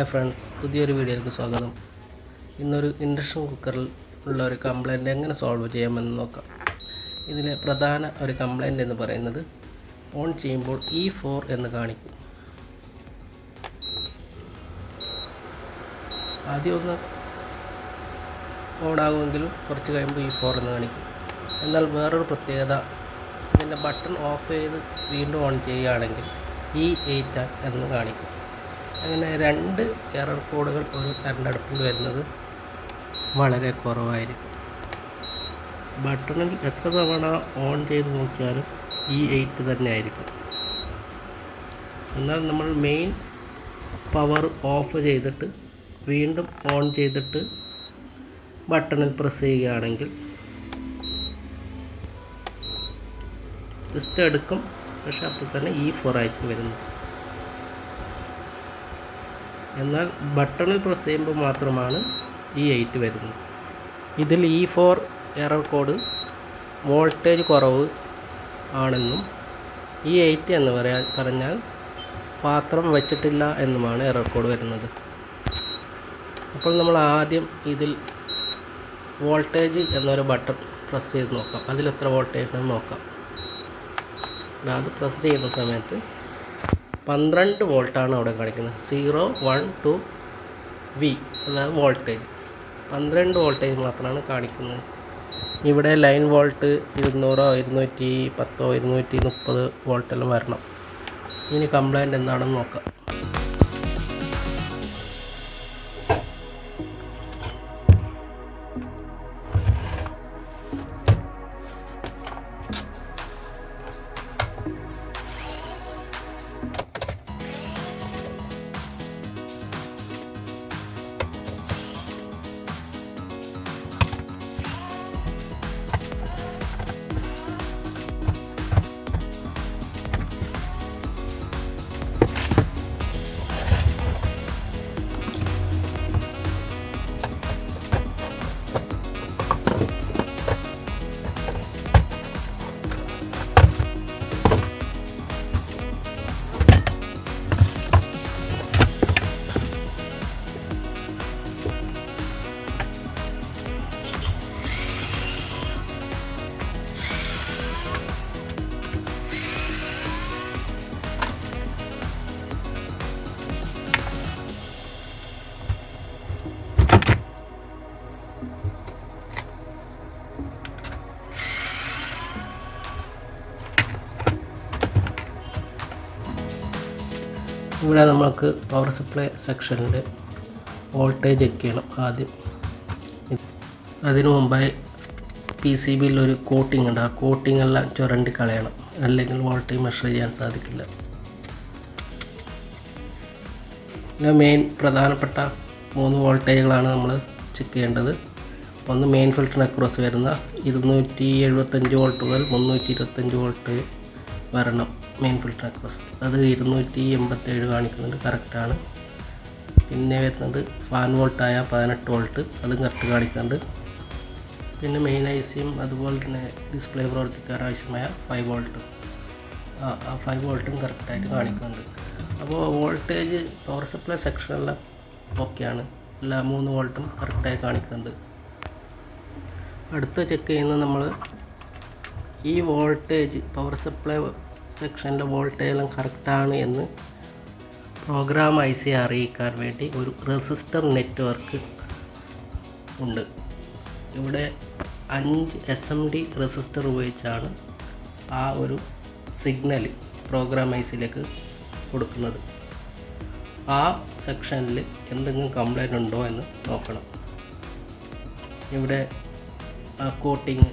Hi friends പുതിയൊരു വീഡിയോയിലേക്ക് സ്വാഗതം. ഇന്നൊരു ഇൻഡക്ഷൻ കുക്കറിൽ ഉള്ള ഒരു കംപ്ലൈന്റ് എങ്ങനെ സോൾവ് ചെയ്യാമെന്ന് നോക്കാം. ഇതിലെ പ്രധാന ഒരു കംപ്ലൈന്റ് എന്ന് പറയുന്നത് ഓൺ ചെയ്യുമ്പോൾ ഇ ഫോർ എന്ന് കാണിക്കും. ആദ്യം ഒന്ന് ഓണാകുമെങ്കിലും കുറച്ച് കഴിയുമ്പോൾ ഇ ഫോർ എന്ന് കാണിക്കും. എന്നാൽ വേറൊരു പ്രത്യേകത ഇതിന്റെ ബട്ടൺ ഓഫ് ചെയ്ത് വീണ്ടും ഓൺ ചെയ്യുകയാണെങ്കിൽ ഇ എയ്റ്റ് എന്ന് കാണിക്കും. അങ്ങനെ രണ്ട് എറർ കോഡുകൾ ഒരു തെരഞ്ഞെടുപ്പിൽ വരുന്നത് വളരെ കുറവായിരിക്കും. ബട്ടണിൽ എത്ര തവണ ഓൺ ചെയ്ത് നോക്കിയാലും ഈ എയ്റ്റ് തന്നെ ആയിരിക്കും. എന്നാൽ നമ്മൾ മെയിൻ പവർ ഓഫ് ചെയ്തിട്ട് വീണ്ടും ഓൺ ചെയ്തിട്ട് ബട്ടണിൽ പ്രസ് ചെയ്യുകയാണെങ്കിൽ ജസ്റ്റ് എടുക്കും. പക്ഷെ അപ്പോൾ തന്നെ ഈ ഫോർ ആയിരിക്കും വരുന്നത്. എന്നാൽ ബട്ടണിൽ പ്രസ് ചെയ്യുമ്പോൾ മാത്രമാണ് ഈ എയ്റ്റ് വരുന്നത്. ഇതിൽ E four error code voltage കുറവ് ആണെന്നും ഈ എയ്റ്റ് എന്ന് പറയാ പറഞ്ഞാൽ പാത്രം വെച്ചിട്ടില്ല എന്നുമാണ് എറർ കോഡ് വരുന്നത്. അപ്പോൾ നമ്മൾ ആദ്യം ഇതിൽ വോൾട്ടേജ് എന്നൊരു ബട്ടൺ പ്രസ് ചെയ്ത് നോക്കാം. അതിൽ എത്ര വോൾട്ടേജ് ഉണ്ടെന്ന് നോക്കാം. അത് പ്രസ് ചെയ്യുന്ന സമയത്ത് പന്ത്രണ്ട് വോൾട്ടാണ് അവിടെ കാണിക്കുന്നത്. സീറോ വൺ ടു വി അതായത് വോൾട്ടേജ്. പന്ത്രണ്ട് വോൾട്ടേജ് മാത്രമാണ് കാണിക്കുന്നത്. ഇവിടെ ലൈൻ വോൾട്ട് ഇരുന്നൂറോ ഇരുന്നൂറ്റി പത്തോ ഇരുന്നൂറ്റി മുപ്പത് വോൾട്ടെല്ലാം വരണം. ഇനി കംപ്ലൈന്റ് എന്താണെന്ന് നോക്കാം. ഇവിടെ നമുക്ക് പവർ സപ്ലൈ സെക്ഷനിൽ വോൾട്ടേജ് ചെക്ക് ചെയ്യണം ആദ്യം. അതിനു മുമ്പായി പി സി ബിയിൽ ഒരു കോട്ടിംഗ് ഉണ്ട്. ആ കോട്ടിംഗ് എല്ലാം ചുരണ്ടി കളയണം. അല്ലെങ്കിൽ വോൾട്ടേജ് മെഷർ ചെയ്യാൻ സാധിക്കില്ല. പിന്നെ മെയിൻ പ്രധാനപ്പെട്ട മൂന്ന് വോൾട്ടേജുകളാണ് നമ്മൾ ചെക്ക് ചെയ്യേണ്ടത്. ഒന്ന് മെയിൻ ഫിൽറ്ററിന് അക്രോസ് വരുന്ന ഇരുന്നൂറ്റി എഴുപത്തഞ്ച് വോൾട്ട് മുതൽ മുന്നൂറ്റി ഇരുപത്തഞ്ച് വോൾട്ട് വരണം. മെയിൻ ഫിൽട്ടർ അക്രോസ് അത് ഇരുന്നൂറ്റി എൺപത്തേഴ് കാണിക്കുന്നുണ്ട് കറക്റ്റാണ് പിന്നെ വരുന്നത് ഫാൻ വോൾട്ടായ പതിനെട്ട് വോൾട്ട് അതും കറക്റ്റ് കാണിക്കുന്നുണ്ട്. പിന്നെ മെയിൻ ഐ സിയും അതുപോലെ തന്നെ ഡിസ്പ്ലേ പ്രവർത്തിക്കാൻ ആവശ്യമായ ഫൈവ് വോൾട്ടും ആ ഫൈവ് വോൾട്ടും കറക്റ്റായിട്ട് കാണിക്കുന്നുണ്ട്. അപ്പോൾ വോൾട്ടേജ് പവർ സപ്ലൈ സെക്ഷനെല്ലാം ഓക്കെയാണ് എല്ലാ മൂന്ന് വോൾട്ടും കറക്റ്റായി കാണിക്കുന്നുണ്ട്. അടുത്ത ചെക്ക് ചെയ്യുന്നത് നമ്മൾ ഈ വോൾട്ടേജ് പവർ സപ്ലൈ സെക്ഷനിലെ വോൾട്ടേജെല്ലാം കറക്റ്റാണ് എന്ന് പ്രോഗ്രാം ഐ സി അറിയിക്കാൻ വേണ്ടി ഒരു റെസിസ്റ്റർ നെറ്റ്വർക്ക് ഉണ്ട്. ഇവിടെ അഞ്ച് എസ് എം ഡി റെസിസ്റ്റർ ഉപയോഗിച്ചാണ് ആ ഒരു സിഗ്നൽ പ്രോഗ്രാം ഐ സിയിലേക്ക് കൊടുക്കുന്നത്. ആ സെക്ഷനിൽ എന്തെങ്കിലും കംപ്ലൈന്റ് ഉണ്ടോ എന്ന് നോക്കണം. ഇവിടെ കോട്ടിങ്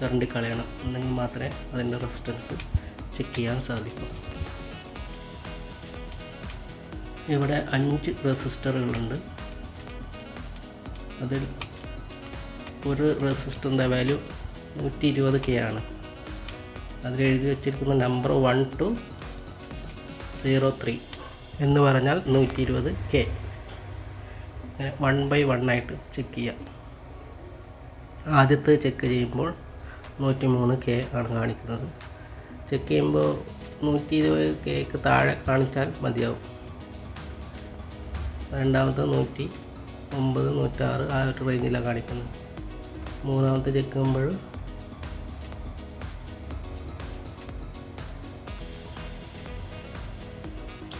ചുരണ്ടി കളയണം എന്നെങ്കിൽ മാത്രമേ അതിന്റെ റെസിസ്റ്റൻസ് ചെക്ക് ചെയ്യാൻ സാധിക്കൂ. ഇവിടെ അഞ്ച് റെസിസ്റ്ററുകളുണ്ട്. അതിൽ ഒരു റെസിസ്റ്ററിന്റെ വാല്യൂ നൂറ്റി ഇരുപത് കെ ആണ്. അതിൽ എഴുതി വെച്ചിരിക്കുന്ന number one two zero three എന്ന് പറഞ്ഞാൽ നൂറ്റി ഇരുപത് കെ വൺ ബൈ വൺ ആയിട്ട് ചെക്ക് ചെയ്യാം. ആദ്യത്തെ ചെക്ക് ചെയ്യുമ്പോൾ നൂറ്റി മൂന്ന് കെ ആണ് കാണിക്കുന്നത്. ചെക്ക് ചെയ്യുമ്പോൾ നൂറ്റി ഇരുപത് കെക്ക് താഴെ കാണിച്ചാൽ മതിയാവും. രണ്ടാമത്തെ നൂറ്റി ഒമ്പത് നൂറ്റാറ് ആ ഒരു റേഞ്ചിലാണ് കാണിക്കുന്നത്. മൂന്നാമത്തെ ചെക്ക് ചെയ്യുമ്പോൾ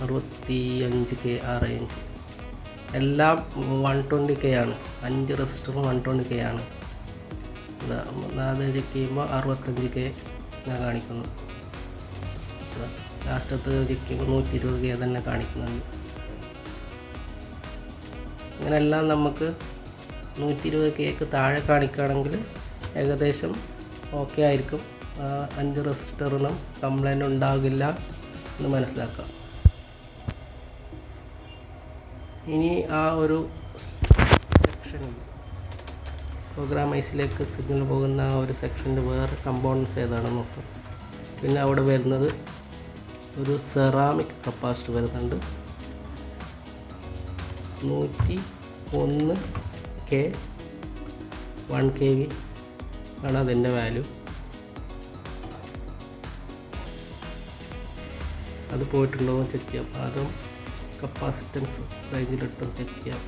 അറുപത്തി അഞ്ച് കെ ആ റേഞ്ച് എല്ലാം വൺ ട്വന്റി കെ ആണ്. അഞ്ച് റെസിസ്റ്ററും വൺ ട്വന്റി കെ ആണ്. അത് ചെക്ക് ചെയ്യുമ്പോൾ അറുപത്തഞ്ച് കെ കാണിക്കുന്നു ലാസ്റ്റത്ത് ചെക്ക് ചെയ്യുമ്പോൾ നൂറ്റി ഇരുപത് കെ തന്നെ കാണിക്കുന്നുണ്ട്. ഇങ്ങനെല്ലാം നമുക്ക് നൂറ്റി ഇരുപത് കെക്ക് താഴെ കാണിക്കുകയാണെങ്കിൽ ഏകദേശം ഓക്കെ ആയിരിക്കും. അഞ്ച് റെസിസ്റ്ററിനും കംപ്ലൈന്റ് ഉണ്ടാകില്ല എന്ന് മനസ്സിലാക്കാം. ഇനി ആ ഒരു സെക്ഷനിൽ പ്രോഗ്രാം ഐസിലേക്ക് സിഗ്നൽ പോകുന്ന ആ ഒരു സെക്ഷന്റെ വേറെ കമ്പോണൻസ് ഏതാണെന്ന് നോക്കാം. പിന്നെ അവിടെ വരുന്നത് ഒരു സെറാമിക് കപ്പാസിറ്റർ വരുന്നുണ്ട്. നൂറ്റി ഒന്ന് കെ വൺ കെ വി ആണ് അതിന്റെ വാല്യൂ അത് പോയിട്ടുണ്ടോ എന്ന് ചെക്ക് ചെയ്യാം. അതും കപ്പാസിറ്റൻസ് റേഞ്ചിലിട്ടും ചെക്ക് ചെയ്യാം.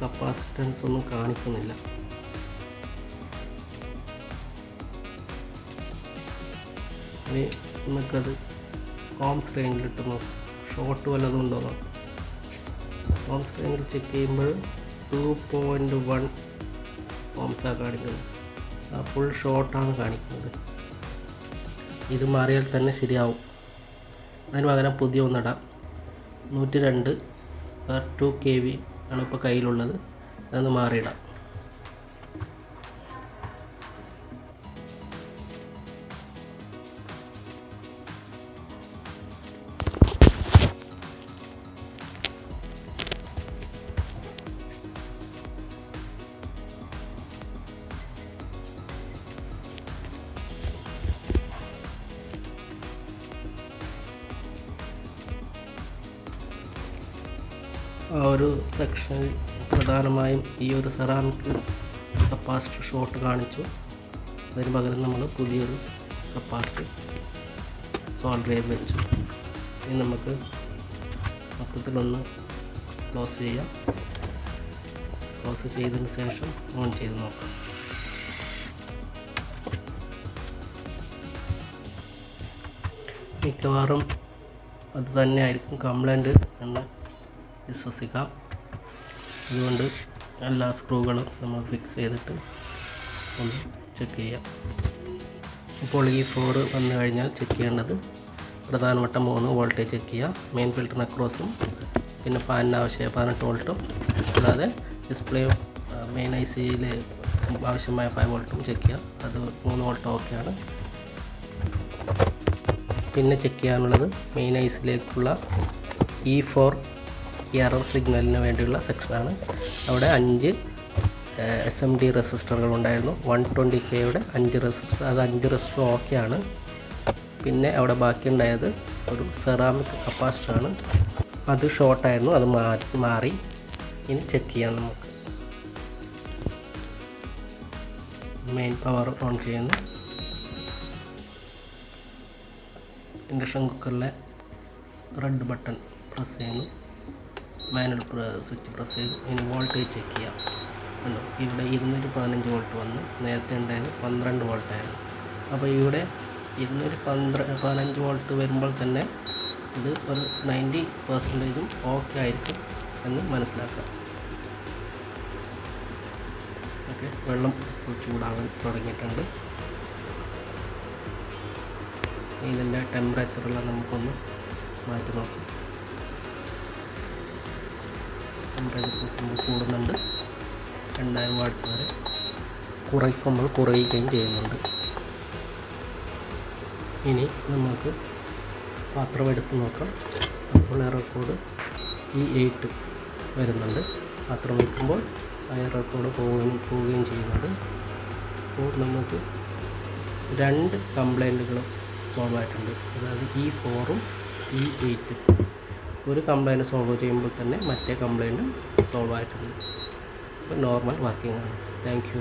കപ്പാസിറ്റൻസ് ഒന്നും കാണിക്കുന്നില്ല. ഇനി നമുക്കത് ഹോം റേഞ്ചിലിട്ട് നോക്കാം ഷോർട്ട് വല്ലതും ഉണ്ടോ നോക്കാം. സ്ക്രീനിൽ ചെക്ക് ചെയ്യുമ്പോൾ ടു പോയിന്റ് വൺ ഹോംസാണ് കാണിക്കുന്നത്. ആ ഫുൾ ഷോർട്ടാണ് കാണിക്കുന്നത്. ഇത് മാറിയാൽ തന്നെ ശരിയാവും. അതിന് പകരം പുതിയ ഒന്നിടാം. നൂറ്റി രണ്ട് ടു കെ വി ആണ് ഇപ്പോൾ കയ്യിലുള്ളത്. അതൊന്ന് മാറിയിടാം. ആ ഒരു സെക്ഷൻ പ്രധാനമായും ഈ ഒരു സെറാമിക് കപ്പാസിറ്റർ ഷോട്ട് കാണിച്ചു. അതിന് പകരം നമ്മൾ പുതിയൊരു കപ്പാസിറ്റർ സോൾഡർ ചെയ്ത് വെച്ചു. ഇനി നമുക്ക് മൊത്തത്തിലൊന്ന് ക്ലോസ് ചെയ്യാം. ക്ലോസ് ചെയ്തതിന് ശേഷം ഓൺ ചെയ്ത് നോക്കാം. മിക്കവാറും അത് തന്നെയായിരിക്കും കംപ്ലൈന്റ് എന്ന് വിശ്വസിക്കാം. അതുകൊണ്ട് എല്ലാ സ്ക്രൂകളും നമ്മൾ ഫിക്സ് ചെയ്തിട്ട് ഒന്ന് ചെക്ക് ചെയ്യാം. ഇപ്പോൾ ഈ ഫോർ വന്നു കഴിഞ്ഞാൽ ചെക്ക് ചെയ്യേണ്ടത് പ്രധാനപ്പെട്ട മൂന്ന് വോൾട്ടേജ് ചെക്ക് ചെയ്യുക മെയിൻ ഫിൽറ്ററിന് അക്രോസും പിന്നെ ഫാനിന് ആവശ്യമായ പതിനെട്ട് വോൾട്ടും കൂടാതെ ഡിസ്പ്ലേ മെയിൻ ഐ സിയിൽ ആവശ്യമായ ഫൈവ് വോൾട്ടും ചെക്ക് ചെയ്യുക അത് മൂന്ന് വോൾട്ട് ഓക്കെയാണ് പിന്നെ ചെക്ക് ചെയ്യാനുള്ളത് മെയിൻ ഐസിലേക്കുള്ള ഇ ഫോർ എറർ സിഗ്നലിന് വേണ്ടിയുള്ള സെക്ഷനാണ് അവിടെ അഞ്ച് എസ് എം ഡി റെസിസ്റ്ററുകൾ ഉണ്ടായിരുന്നു. വൺ ട്വന്റി കെയുടെ അഞ്ച് റെസിസ്റ്റർ അത് അഞ്ച് റെസിസ്റ്റർ ഓക്കെ ആണ്. പിന്നെ അവിടെ ബാക്കിയുണ്ടായത് ഒരു സെറാമിക് കപ്പാസിറ്റർ ആണ്. അത് ഷോർട്ടായിരുന്നു അത് മാറ്റി മാറി. ഇനി ചെക്ക് ചെയ്യാം നമുക്ക്. മെയിൻ പവർ ഓൺ ചെയ്യുന്നു. ഇൻഡക്ഷൻ കുക്കറിലെ റെഡ് ബട്ടൺ പ്രസ് ചെയ്യുന്നു. മാനുവൽ സ്വിച്ച് പ്രസ് ചെയ്ത് ഇനി വോൾട്ടേജ് ചെക്ക് ചെയ്യാം. കണ്ടോ? ഇവിടെ ഇരുന്നൂറ്റി പതിനഞ്ച് വോൾട്ട് വന്നു. നേരത്തെ ഉണ്ടായത് പന്ത്രണ്ട് വോൾട്ടായിരുന്നു അപ്പോൾ ഇവിടെ ഇരുന്നൂറ്റി പന്ത്രണ്ട് പതിനഞ്ച് വോൾട്ട് വരുമ്പോൾ തന്നെ ഇത് ഒരു നയന്റി പെർസെന്റേജും ഓക്കെ ആയിരിക്കും എന്ന് മനസ്സിലാക്കാം. ഓക്കെ വെള്ളം ചൂടാകാൻ തുടങ്ങിയിട്ടുണ്ട്. ഇതിന്റെ ടെമ്പറേച്ചറെല്ലാം നമുക്കൊന്ന് മാറ്റി നോക്കാം. ടെമ്പറേച്ചർ കൂടുന്നുണ്ട്. രണ്ടായിരം വാട്ട്സ് വരെ. കുറയ്ക്കുമ്പോൾ കുറയുകയും ചെയ്യുന്നുണ്ട്. ഇനി നമുക്ക് പാത്രം എടുത്ത് നോക്കാം. അപ്പോൾ എയർ കോഡ് ഈ എയ്റ്റ് വരുന്നുണ്ട്. പാത്രം വയ്ക്കുമ്പോൾ എയർ കോഡ് പോവുകയും പോവുകയും ചെയ്യുന്നുണ്ട്. അപ്പോൾ നമുക്ക് രണ്ട് കംപ്ലൈന്റുകളും സോൾവ് ആയിട്ടുണ്ട് അതായത് ഈ ഫോറും ഈ എയ്റ്റും. ഒരു കംപ്ലൈന്റ് സോൾവ് ചെയ്യുമ്പോൾ തന്നെ മറ്റേ കംപ്ലൈന്റും സോൾവ് ആയിട്ടുണ്ട്. നോർമൽ വർക്കിംഗ് ആണ്. താങ്ക്